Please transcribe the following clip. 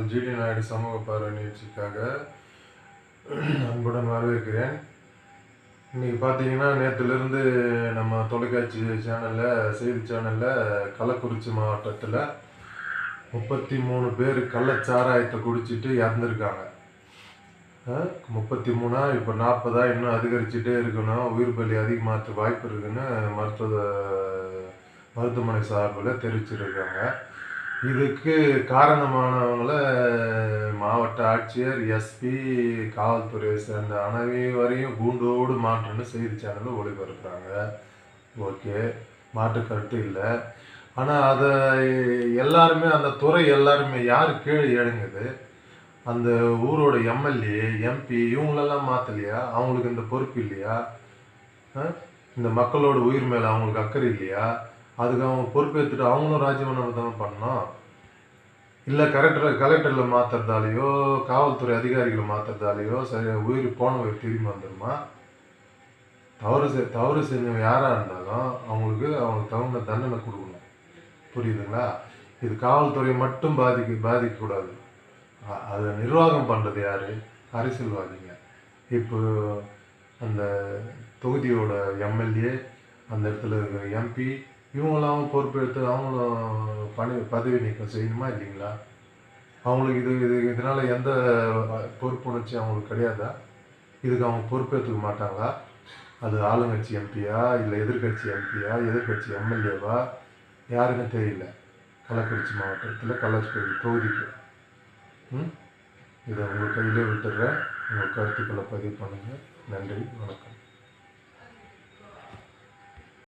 நான் ஜிடி நாயுடு சமூக பார்வை நிகழ்ச்சிக்காக அன்புடன் வரவேற்கிறேன். இன்னைக்கு பார்த்தீங்கன்னா நேற்றுலேருந்து நம்ம தொலைக்காட்சி சேனலில் செய்தி சேனலில் கள்ளக்குறிச்சி மாவட்டத்தில் முப்பத்தி மூணு பேர் கள்ளச்சாராயத்தை குடிச்சிட்டு இறந்துருக்காங்க. முப்பத்தி மூணா இப்போ நாற்பதா இன்னும் அதிகரிச்சுட்டே இருக்கணும். உயிர் பலி அதிகமாக வாய்ப்பு இருக்குன்னு மருத்துவ மருத்துவமனை சார்பில் தெரிவிச்சிருக்காங்க. இதுக்கு காரணமானவங்கள மாவட்ட ஆட்சியர் எஸ்பி காவல்துறையை சேர்ந்த அனைவரையும் கூண்டோடு மாற்றுன்னு செய்தி சேனலில் ஒளிபரப்புகிறாங்க ஓகே மாற்று கருத்து இல்லை. ஆனால் அதை எல்லாருமே அந்த துறை எல்லாருமே யார் கீழே இறங்குது? அந்த ஊரோட எம்எல்ஏ எம்பி இவங்களெல்லாம் மாற்றலையா அவங்களுக்கு இந்த பொறுப்பு இல்லையா? ஆ? இந்த மக்களோட உயிர் மேலே அவங்களுக்கு அக்கறை இல்லையா? அதுக்கு அவங்க பொறுப்பேற்றுட்டு அவங்களும் ராஜினாமா தானே பண்ணணும் இல்லை கலெக்டர் கலெக்டரில் மாற்றுறதாலேயோ காவல்துறை அதிகாரிகளை மாற்றுறதாலேயோ சரி உயிர் போனவர் திரும்பி வந்துடுமா தவறு செ தவறு செஞ்சவங்க யாராக இருந்தாலும் அவங்களுக்கு அவங்களுக்கு தகுந்த தண்டனை கொடுக்கணும். புரியுதுங்களா? இது காவல்துறையை மட்டும் பாதிக்க பாதிக்கக்கூடாது. அதை நிர்வாகம் பண்ணுறது யார்? அரசியல்வாதிங்க. இப்போ அந்த தொகுதியோட எம்எல்ஏ அந்த இடத்துல இருக்கிற எம்பி இவங்களாம் பொறுப்பெடுத்து அவங்களும் பணி பதவி நீக்கம் செய்யணுமா இல்லைங்களா? அவங்களுக்கு இது இது இதனால் எந்த பொறுப்புணர்ச்சி அவங்களுக்கு கிடையாதா? இதுக்கு அவங்க பொறுப்பேற்றுக்க மாட்டாங்களா? அது ஆளுங்கட்சி எம்பியா இல்லை எதிர்க்கட்சி எம்பியா எதிர்க்கட்சி எம்எல்ஏவா? யாருன்னு தெரியல. கள்ளக்குறிச்சி மாவட்டத்தில் கள்ளக்குறிச்சி தொகுதிக்கு. ம்? இதை உங்கள் கையிலே விட்டுடுறேன் உங்கள் கருத்துக்களை பதிவு பண்ணுங்கள் நன்றி. வணக்கம்.